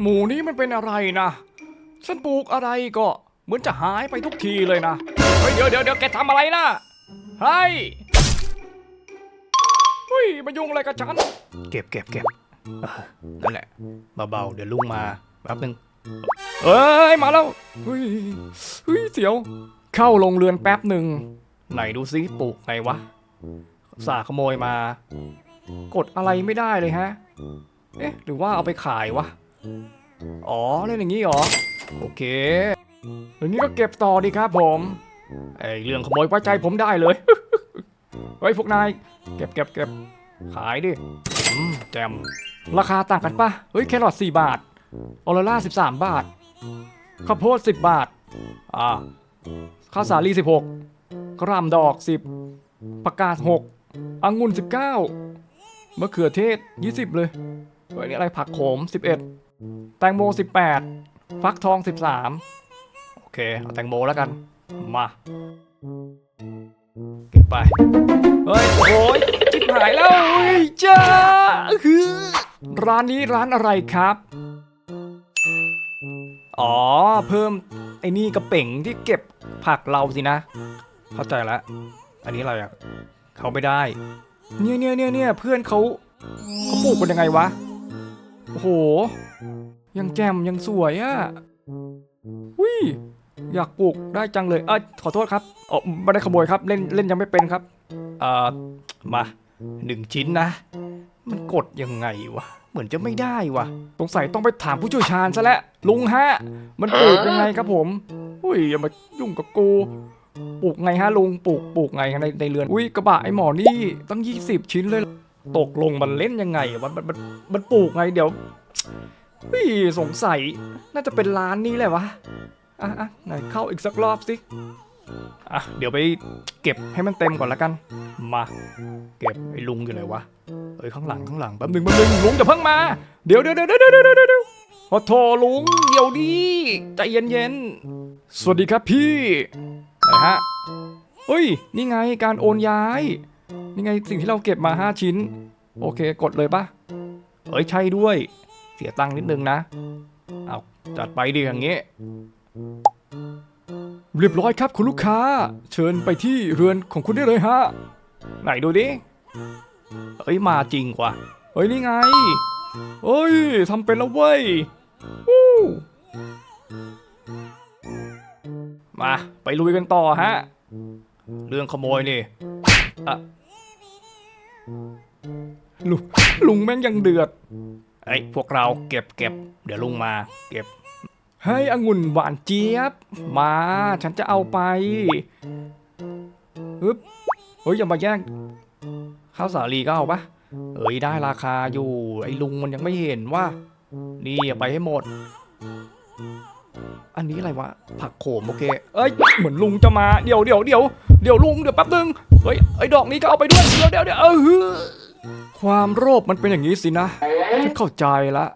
หมูนี้มันเป็นอะไรนะฉันปลูกอะไรก็เหมือนจะหายไปทุกทีเลยนะ เฮ้ยเดี๋ยวเดี๋ยวเดี๋ยวแกทำอะไรนะเฮ้ยเฮ้ยมายุ่งอะไรกับฉัน เก็บเก็บเก็บเออนั่นแหละเบาๆเดี๋ยวลุงมาแป๊บหนึงเอ้ยมาแล้วเฮ้ยเฮ้ยเสียว เข้าลงเรือนแป๊บหนึ่งไหนดูซิปลูกไงวะ สาขโมยมา กดอะไรไม่ได้เลยฮะ เอ๊ะ หรือว่าเอาไปขายวะ อ๋อเล่นอย่างนี้เหรอ โอเคอย่างนี้ก็เก็บต่อดีครับผมไอเรื่องขโมยไว้ใจผมได้เลย เฮ้ยพวกนาย เก็บเก็บเก็บขายดิแจม ราคาต่างกันปะเฮ้ยแครอท4บาท ออโรล่า13 บาท ข้าวโพด 10 บาท อ่า ข้าวสาลี 16 กระหลำดอก 10ผักกาด6องุ่น 19 มะเขือเทศ 20 เลย เฮ้ยนี่อะไรผักโขม 11 แตงโม 18 ฟักทอง 13 โอเค เอาแตงโมแล้วกัน มาเก็บไป เฮ้ย โอ้ยจิบหายแล้วเฮ้ยจ้าคือร้านนี้ร้านอะไรครับ อ๋อ เพิ่มไอ้นี่กระเป๋งที่เก็บผักเราสินะ เข้าใจแล้ว อันนี้อะไรอะ เขาไม่ได้ เนี่ยเนี่ยเนี่ยเนี่ยเพื่อนเขาเขาปลูกกันยังไงวะ โอ้โห ยังแจ่มยังสวยอะวิอยากปลูกได้จังเลย เออขอโทษครับอ๋อไม่ได้ขโมยครับ เล่นเล่นยังไม่เป็นครับ เอ่อ มาหนึ่งชิ้นนะ มันกดยังไงวะ เหมือนจะไม่ได้วะสงสัยต้องไปถามผู้เชี่ยวชาญซะแล้วลุงฮะ มันปลูกยังไงครับผมอุ้ยอย่ามายุ่งกับกูปลูกไงฮะลุงปลูกปลูกไงในในเรือน อุ้ยกระบะไอหมอนี่ตั้ง 20 ชิ้นเลย ตกลงมันเล่นยังไงวะมันมันมันปลูกไงเดี๋ยวอุ้ยสงสัยน่าจะเป็นร้านนี้แหละวะอะอะไหนเข้าอีกสักรอบสิอะเดี๋ยวไปเก็บให้มันเต็มก่อนละกัน มาเก็บไอ้ลุงอยู่ไหนวะเอ้ยข้างหลังข้างหลังแป๊บนึงแป๊บนึงลุงจะเพิ่งมาเดี๋ยวเดี๋ยวเดี๋ยวเดี๋ยวเดี๋ยวเดี๋ยวเดี๋ยวโอ้โถลุงเดี๋ยวดีใจเย็นเย็นๆสวัสดีครับพี่ไหนฮะเฮ้ยนี่ไงการโอนย้าย นี่ไงสิ่งที่เราเก็บมา 5 ชิ้น โอเคกดเลยปะเอ้ยใช่ด้วย เสียตังค์นิดนึงนะ เอาจัดไปดีอย่างงี้ เรียบร้อยครับคุณลูกค้า เชิญไปที่เรือนของคุณได้เลยฮะ ไหนดูดิ เอ้ยมาจริงกว่าเฮ้ยนี่ไงเฮ้ยทำเป็นแล้วเว้ยวู้มา ไปลุยกันต่อฮะ เรื่องขโมยนี่อะ ลุงลุงแม่งยังเดือดไอ้ยพวกเราเก็บเก็บเดี๋ยวลุงมา เก็บให้องุ่นหวานเจี๊ยบ มา ฉันจะเอาไปฮึบเฮ้ยอย่ามาแย่งข้าวสาลีก็เอาปะเอ้ยได้ราคาอยู่ ไอ้ลุงมันยังไม่เห็นว่า นี่เอาไปให้หมด อันนี้อะไรวะ ผักโขมโอเค เอ้ย เหมือนลุงจะมา เดี๋ยวเดี๋ยวเดี๋ยวเดี๋ยวลุงเดี๋ยวแป๊บนึง เฮ้ย ไอ้ดอกนี้ก็เอาไปด้วย เดี๋ยวเดี๋ยวเดี๋ยวเออความโลภมันเป็นอย่างนี้สินะ ฉันเข้าใจละ